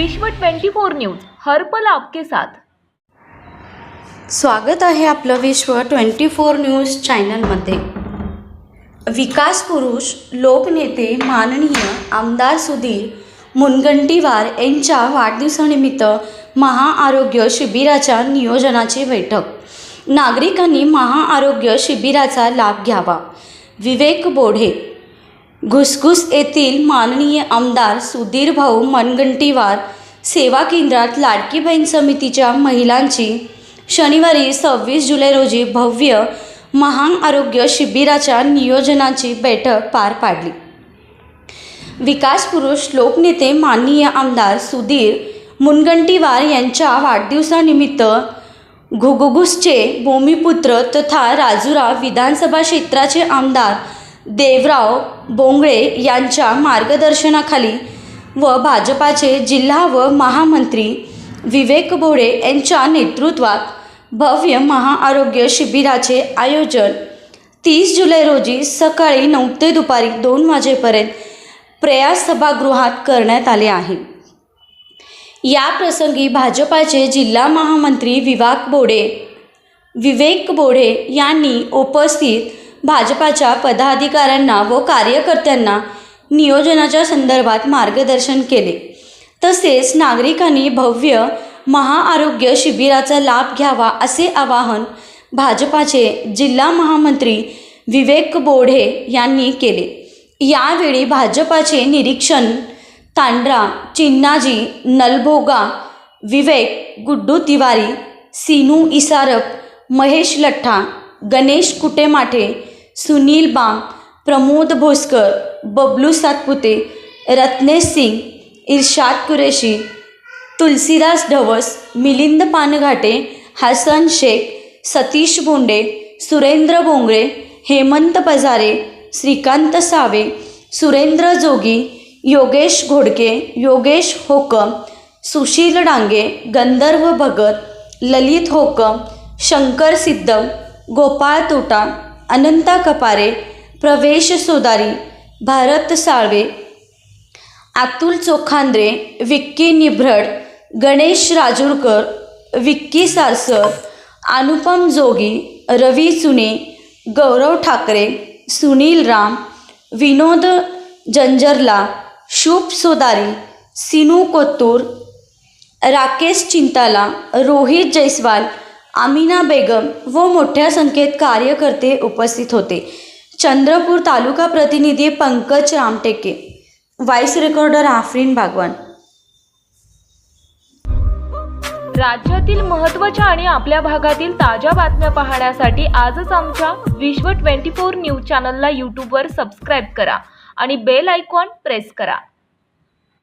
विश्व 24 न्यूज हरपल आपके साथ. स्वागत आहे आपलं विश्व ट्वेंटी फोर न्यूज चॅनलमध्ये. विकास पुरुष लोकनेते माननीय आमदार सुधीर मुनगंटीवार यांच्या वाढदिवसानिमित्त महाआरोग्य शिबिराच्या नियोजनाची बैठक. नागरिकांनी महाआरोग्य शिबिराचा लाभ घ्यावा. विवेक बोढे घुसघुस येथील माननीय आमदार सुधीर भाऊ मनगंटीवार सेवा केंद्रात लाडकी बहीण समितीच्या महिलांची शनिवारी सव्वीस जुलै रोजी भव्य महान आरोग्य शिबिराच्या नियोजनाची बैठक पार पाडली. विकास पुरुष लोकनेते माननीय आमदार सुधीर मुनगंटीवार यांच्या वाढदिवसानिमित्त घुगुगुसचे भूमिपुत्र तथा राजुरा विधानसभा क्षेत्राचे आमदार देवराव बोंगळे यांच्या मार्गदर्शनाखाली व भाजपाचे जिल्हा व महामंत्री विवेक भोळे यांच्या नेतृत्वात भव्य महाआरोग्य शिबिराचे आयोजन तीस जुलै रोजी सकाळी नऊ ते दुपारी दोन वाजेपर्यंत प्रयास सभागृहात करण्यात आले आहे. या प्रसंगी भाजपाचे जिल्हा महामंत्री विवाक बोडे विवेक बोडे यांनी उपस्थित भाजपाच्या पदाधिकाऱ्यांना व कार्यकर्त्यांना नियोजनाच्या संदर्भात मार्गदर्शन केले. तसेच नागरिकांनी भव्य महाआरोग्य शिबिराचा लाभ घ्यावा असे आवाहन भाजपाचे जिल्हा महामंत्री विवेक बोढे यांनी केले. यावेळी भाजपाचे निरीक्षण तांड्रा चिन्नाजी नलभोगा विवेक गुड्डू तिवारी सीनू इसारप महेश लठ्ठा गणेश कुटेमाठे सुनील बाम प्रमोद भोसकर बबलू सातपुते रत्नेश सिंग इर्शाद कुरेशी तुलसीदास ढवस मिलिंद पानघाटे हसन शेख सतीश बोंडे सुरेंद्र बोंगळे हेमंत पजारे श्रीकांत सावे सुरेंद्र जोगी योगेश घोडके योगेश होकम सुशील डांगे गंधर्व भगत ललित होकम शंकर सिद्धम गोपाळ तोटा अनंता कपारे प्रवेश सोदारी भारत साळवे अतुल चोखांद्रे विक्की निभ्रड गणेश राजूरकर विक्की सारसर अनुपम जोगी रवी सुने गौरव ठाकरे सुनील राम विनोद जंजरला शुभ सोदारी सिनू कोत्तूर राकेश चिंताला रोहित जैसवाल आमिना बेगम व मोठ्या संख्येत कार्यकर्ते उपस्थित होते. चंद्रपूर तालुका प्रतिनिधी पंकज रामटेके. व्हाईस रेकॉर्डर आफरीन भागवान राज्यातील महत्त्वाच्या आणि आपल्या भागातील ताज्या बातम्या पाहण्यासाठी आजच आमच्या विश्व 24 न्यूज चॅनलला यूट्यूबवर सबस्क्राईब करा आणि बेल आयकॉन प्रेस करा.